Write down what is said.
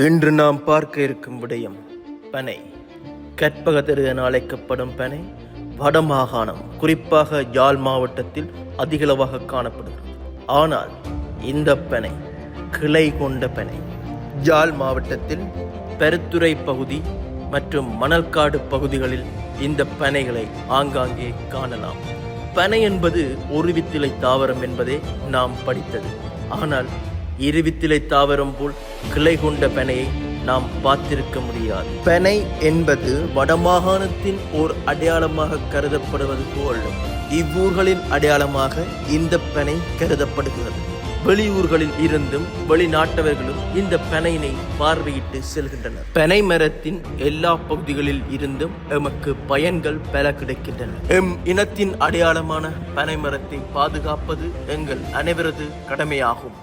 இன்று நாம் பார்க்க இருக்கும் விடயம் பனை. கற்பகதரு என அழைக்கப்படும் பனை வடமாகாணம் குறிப்பாக யாழ் மாவட்டத்தில் அதிகளவாக காணப்படுகிறது. ஆனால் இந்த பனை கிளை கொண்ட பனை. யாழ் மாவட்டத்தில் பெருத்துறை பகுதி மற்றும் மணல்காடு பகுதிகளில் இந்த பனைகளை ஆங்காங்கே காணலாம். பனை என்பது ஒருவித்திலை தாவரம் என்பதே நாம் படித்தது. ஆனால் இருவித்திலை தாவரம் போல் கிளை கொண்ட பெனையை நாம் பார்த்திருக்க முடியாது. பெனை என்பது வடமாகாணத்தின் ஓர் அடையாளமாக கருதப்படுவது போல் இவ்வூர்களின் அடையாளமாக இந்த பெனை கருதப்படுகிறது. வெளியூர்களில் இருந்தும் வெளிநாட்டவர்களும் இந்த பெனையினை பார்வையிட்டு செல்கின்றனர். பெனை மரத்தின் எல்லா பகுதிகளில் இருந்தும் எமக்கு பயன்கள் பல கிடைக்கின்றன. எம் இனத்தின் அடையாளமான பனை மரத்தை பாதுகாப்பது எங்கள் அனைவரது கடமையாகும்.